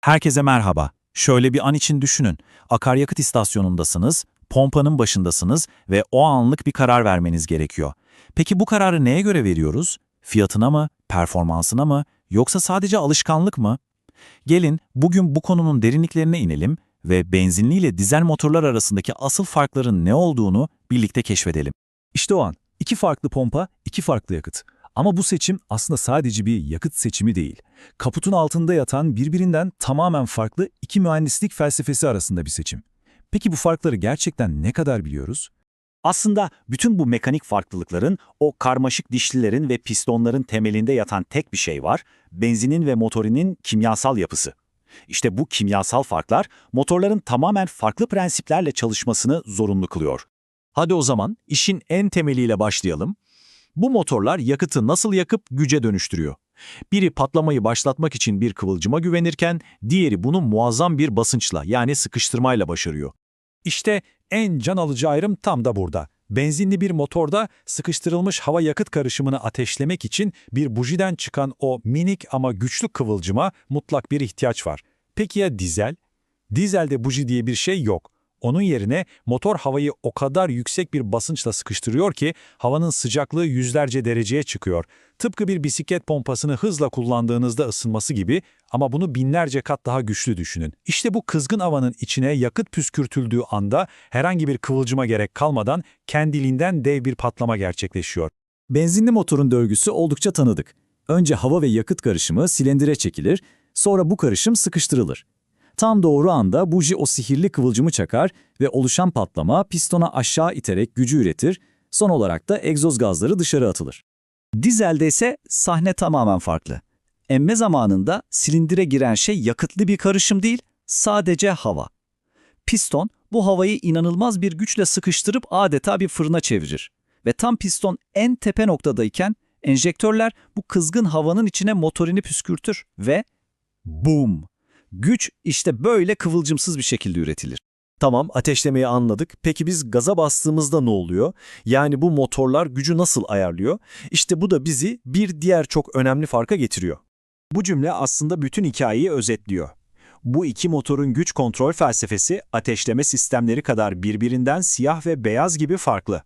Herkese merhaba. Şöyle bir an için düşünün. Akaryakıt istasyonundasınız, pompanın başındasınız ve o anlık bir karar vermeniz gerekiyor. Peki bu kararı neye göre veriyoruz? Fiyatına mı, performansına mı, yoksa sadece alışkanlık mı? Gelin bugün bu konunun derinliklerine inelim ve benzinli ile dizel motorlar arasındaki asıl farkların ne olduğunu birlikte keşfedelim. İşte o an. İki farklı pompa, iki farklı yakıt. Ama bu seçim aslında sadece bir yakıt seçimi değil. Kaputun altında yatan birbirinden tamamen farklı iki mühendislik felsefesi arasında bir seçim. Peki bu farkları gerçekten ne kadar biliyoruz? Aslında bütün bu mekanik farklılıkların, o karmaşık dişlilerin ve pistonların temelinde yatan tek bir şey var, benzinin ve motorinin kimyasal yapısı. İşte bu kimyasal farklar, motorların tamamen farklı prensiplerle çalışmasını zorunlu kılıyor. Hadi o zaman işin en temeliyle başlayalım. Bu motorlar yakıtı nasıl yakıp güce dönüştürüyor? Biri patlamayı başlatmak için bir kıvılcıma güvenirken, diğeri bunu muazzam bir basınçla yani sıkıştırmayla başarıyor. İşte en can alıcı ayrım tam da burada. Benzinli bir motorda sıkıştırılmış hava yakıt karışımını ateşlemek için bir bujiden çıkan o minik ama güçlü kıvılcıma mutlak bir ihtiyaç var. Peki ya dizel? Dizelde buji diye bir şey yok. Onun yerine motor havayı o kadar yüksek bir basınçla sıkıştırıyor ki havanın sıcaklığı yüzlerce dereceye çıkıyor. Tıpkı bir bisiklet pompasını hızla kullandığınızda ısınması gibi ama bunu binlerce kat daha güçlü düşünün. İşte bu kızgın havanın içine yakıt püskürtüldüğü anda herhangi bir kıvılcıma gerek kalmadan kendiliğinden dev bir patlama gerçekleşiyor. Benzinli motorun dörgüsü oldukça tanıdık. Önce hava ve yakıt karışımı silindire çekilir, sonra bu karışım sıkıştırılır. Tam doğru anda buji o sihirli kıvılcımı çakar ve oluşan patlama pistona aşağı iterek gücü üretir, son olarak da egzoz gazları dışarı atılır. Dizelde ise sahne tamamen farklı. Emme zamanında silindire giren şey yakıtlı bir karışım değil, sadece hava. Piston bu havayı inanılmaz bir güçle sıkıştırıp adeta bir fırına çevirir. Ve tam piston en tepe noktadayken enjektörler bu kızgın havanın içine motorini püskürtür ve boom! Güç işte böyle kıvılcımsız bir şekilde üretilir. Tamam, ateşlemeyi anladık. Peki biz gaza bastığımızda ne oluyor? Yani bu motorlar gücü nasıl ayarlıyor? İşte bu da bizi bir diğer çok önemli farka getiriyor. Bu cümle aslında bütün hikayeyi özetliyor. Bu iki motorun güç kontrol felsefesi ateşleme sistemleri kadar birbirinden siyah ve beyaz gibi farklı.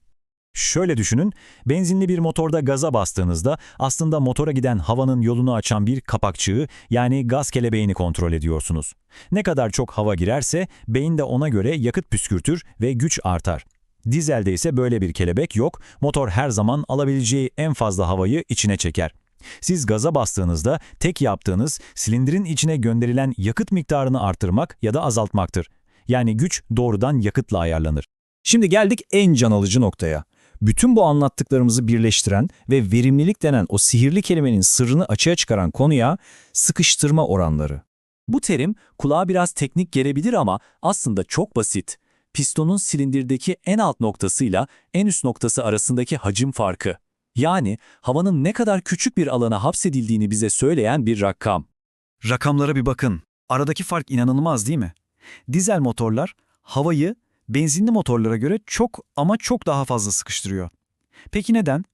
Şöyle düşünün, benzinli bir motorda gaza bastığınızda aslında motora giden havanın yolunu açan bir kapakçığı yani gaz kelebeğini kontrol ediyorsunuz. Ne kadar çok hava girerse beyin de ona göre yakıt püskürtür ve güç artar. Dizelde ise böyle bir kelebek yok, motor her zaman alabileceği en fazla havayı içine çeker. Siz gaza bastığınızda tek yaptığınız silindirin içine gönderilen yakıt miktarını artırmak ya da azaltmaktır. Yani güç doğrudan yakıtla ayarlanır. Şimdi geldik en can alıcı noktaya. Bütün bu anlattıklarımızı birleştiren ve verimlilik denen o sihirli kelimenin sırrını açığa çıkaran konuya sıkıştırma oranları. Bu terim kulağa biraz teknik gelebilir ama aslında çok basit. Pistonun silindirdeki en alt noktasıyla en üst noktası arasındaki hacim farkı. Yani havanın ne kadar küçük bir alana hapsedildiğini bize söyleyen bir rakam. Rakamlara bir bakın. Aradaki fark inanılmaz değil mi? Dizel motorlar havayı benzinli motorlara göre çok ama çok daha fazla sıkıştırıyor. Peki neden?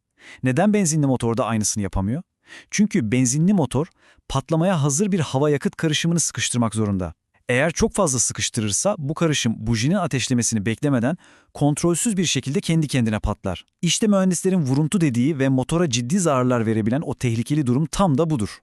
Neden benzinli motorda aynısını yapamıyor? Çünkü benzinli motor patlamaya hazır bir hava yakıt karışımını sıkıştırmak zorunda. Eğer çok fazla sıkıştırırsa bu karışım bujinin ateşlemesini beklemeden kontrolsüz bir şekilde kendi kendine patlar. İşte mühendislerin vuruntu dediği ve motora ciddi zararlar verebilen o tehlikeli durum tam da budur.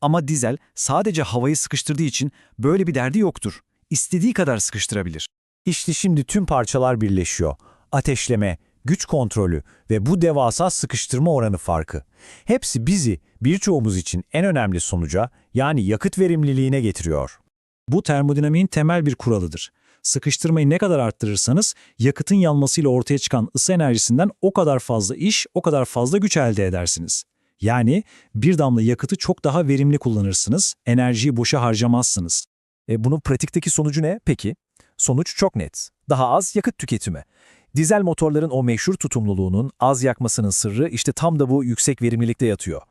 Ama dizel sadece havayı sıkıştırdığı için böyle bir derdi yoktur. İstediği kadar sıkıştırabilir. İşte şimdi tüm parçalar birleşiyor. Ateşleme, güç kontrolü ve bu devasa sıkıştırma oranı farkı. Hepsi bizi birçoğumuz için en önemli sonuca yani yakıt verimliliğine getiriyor. Bu termodinamiğin temel bir kuralıdır. Sıkıştırmayı ne kadar arttırırsanız yakıtın yanmasıyla ortaya çıkan ısı enerjisinden o kadar fazla iş, o kadar fazla güç elde edersiniz. Yani bir damla yakıtı çok daha verimli kullanırsınız, enerjiyi boşa harcamazsınız. E bunun pratikteki sonucu ne peki? Sonuç çok net. Daha az yakıt tüketimi. Dizel motorların o meşhur tutumluluğunun az yakmasının sırrı işte tam da bu yüksek verimlilikte yatıyor.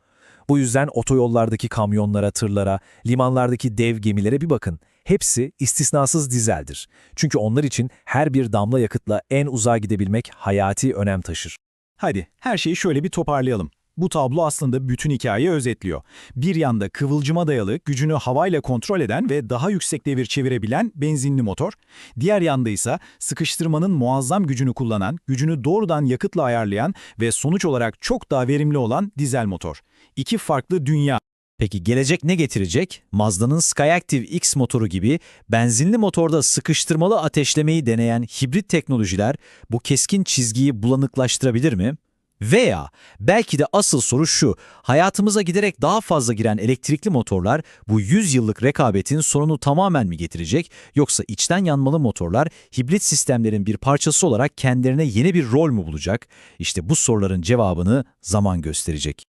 Bu yüzden otoyollardaki kamyonlara, tırlara, limanlardaki dev gemilere bir bakın. Hepsi istisnasız dizeldir. Çünkü onlar için her bir damla yakıtla en uzağa gidebilmek hayati önem taşır. Hadi her şeyi şöyle bir toparlayalım. Bu tablo aslında bütün hikayeyi özetliyor. Bir yanda kıvılcıma dayalı, gücünü havayla kontrol eden ve daha yüksek devir çevirebilen benzinli motor, diğer yanda ise sıkıştırmanın muazzam gücünü kullanan, gücünü doğrudan yakıtla ayarlayan ve sonuç olarak çok daha verimli olan dizel motor. İki farklı dünya. Peki gelecek ne getirecek? Mazda'nın Skyactiv X motoru gibi benzinli motorda sıkıştırmalı ateşlemeyi deneyen hibrit teknolojiler bu keskin çizgiyi bulanıklaştırabilir mi? Veya belki de asıl soru şu, hayatımıza giderek daha fazla giren elektrikli motorlar bu 100 yıllık rekabetin sonunu tamamen mi getirecek yoksa içten yanmalı motorlar hibrit sistemlerin bir parçası olarak kendilerine yeni bir rol mü bulacak? İşte bu soruların cevabını zaman gösterecek.